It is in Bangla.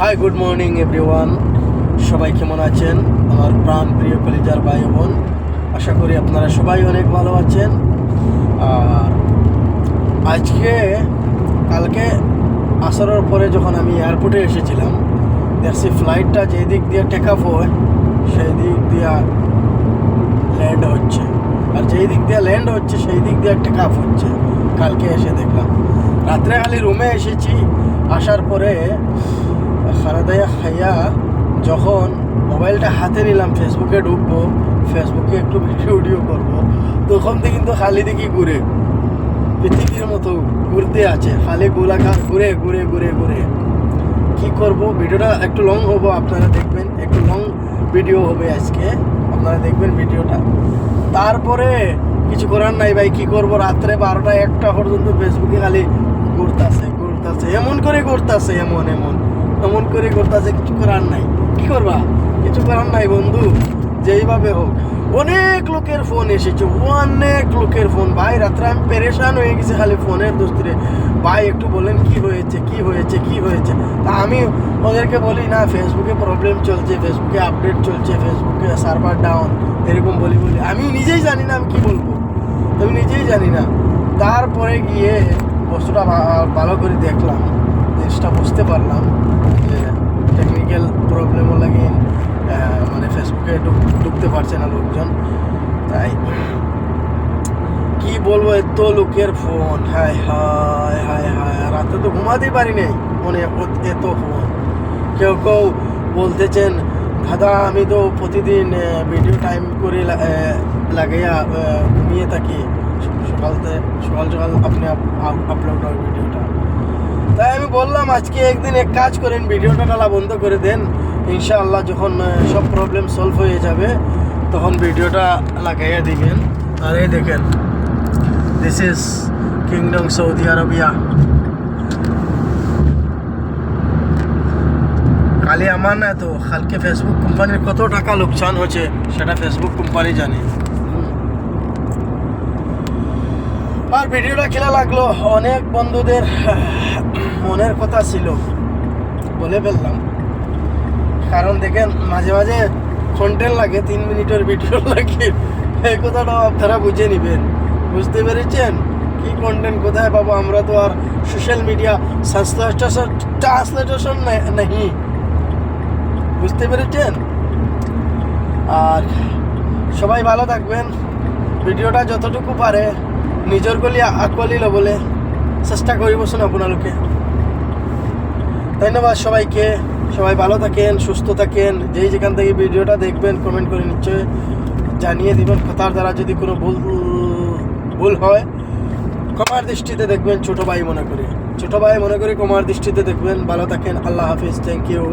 হাই গুড মর্নিং এভরিওয়ান সবাই কেমন আছেন? আমার প্রাণ প্রিয় কলিজার ভাই বোন আশা করি আপনারা সবাই অনেক ভালো আছেন। আর আজকে, কালকে আসরের পরে যখন আমি এয়ারপোর্টে এসেছিলাম দেখছি ফ্লাইটটা যেই দিক দিয়ে টেক আপ হয় সেই দিক দিয়ে ল্যান্ড হচ্ছে। আর যেই দিক দিয়ে ল্যান্ড হচ্ছে সেই দিক দিয়ে টেক আপ হচ্ছে। কালকে এসে দেখলাম। রাত্রে খালি রুমে এসেছি। আসার পরে খানা দায়া খাইয়া যখন মোবাইলটা হাতে নিলাম ফেসবুকে ঢুকবো ফেসবুকে একটু ভিডিও ভিডিও করব, তখন থেকে কিন্তু খালি দেখি ঘুরে। পৃথিবীর মতো ঘুরতে আছে, খালি গোলাকার ঘুরে ঘুরে ঘুরে ঘুরে। কি করব? ভিডিওটা একটু লং হব, আপনারা দেখবেন, একটু লং ভিডিও হবে আজকে। আপনারা দেখবেন ভিডিওটা। তারপরে কিছু করার নাই ভাই, কি করব? রাত্রে বারোটা একটা পর্যন্ত ফেসবুকে খালি ঘুরতাছে ঘুরতাছে, এমন করে ঘুরতাছে, এমন এমন। এমন করে ঘুরতাছে কিছু করার নাই। কি করবা? কিছু করার নাই বন্ধু। যেইভাবে হোক। অনেক লোকের ফোন এসেছে, অনেক লোকের ফোন। ভাই, রাত্রে আমি পেরেশান হয়ে গেছি খালি ফোনের দোস্তিরে। ভাই, একটু বলেন কি হয়েছে কি হয়েছে কি হয়েছে? তা আমি ওদেরকে বলি, না ফেসবুকে প্রবলেম চলছে ফেসবুকে আপডেট চলছে ফেসবুকে সার্ভার ডাউন এরকম বলি বলি। আমি নিজেই জানি না আমি কি বলব। আমি নিজেই জানি না। তারপরে গিয়ে বস্তুটা ভালো করে দেখলাম। জিনিসটা বুঝতে পারলাম যে টেকনিক্যাল প্রবলেমও লাগে মানে ফেসবুকে ঢুকতে পারছে না লোকজন। তাই কি বলব, এত লোকের ফোন হায় হায় হায় হায় রাতে তো ঘুমাতেই পারি নাই। মানে এত ফোন কেউ কেউ বলতেছেন, দাদা, আমি তো প্রতিদিন ভিডিও টাইম করে লাগাইয়া ঘুমিয়ে থাকি। সকালতে, সকাল সকাল আপনি আপলোড হয় ভিডিওটা বললাম, আজকে একদিন এক কাজ করেন, ভিডিওটা টালা বন্ধ করে দেন। ইনশাআল্লাহ যখন সব প্রবলেম সলভ হয়ে যাবে, তখন ভিডিওটা লাগাইয়া দিবেন। আর এই দেখেন this is kingdom Saudi Arabia কালি আমার না তো কালকে ফেসবুক কোম্পানির কত টাকা লোকসান হচ্ছে সেটা ফেসবুক কোম্পানি জানে। আর ভিডিওটা খেলা লাগল, অনেক বন্ধুদের মনের কথা ছিল, বলে ফেললাম। কারণ দেখেন, মাঝে মাঝে কন্টেন্ট লাগে, তিন মিনিটের ভিডিও লাগে। এই কথাটাও আপনারা বুঝে নেবেন। বুঝতে পেরেছেন? কি কন্টেন্ট কোথায় পাবো? আমরা তো আর সোশ্যাল মিডিয়া ট্রান্সলেটেশন নেই। বুঝতে পেরেছেন? আর সবাই ভালো থাকবেন। ভিডিওটা যতটুকু পারে, নিজের গলি আকলিল বলে চেষ্টা করিবচোন আপোনালোকে। ধন্যবাদ সবাইকে। সবাই ভালো থাকেন, সুস্থ থাকেন। যেই যেখান থেকে ভিডিওটা দেখবেন কমেন্ট করে নিশ্চয় জানিয়ে দিবেন। কথার দ্বারা যদি কোনো ভুল ভুল হয় কমার দৃষ্টিতে দেখবেন ছোটো ভাই মনে করে। ছোটো ভাই মনে করে কমার দৃষ্টিতে দেখবেন। ভালো থাকেন, আল্লাহ হাফিজ থ্যাংক ইউ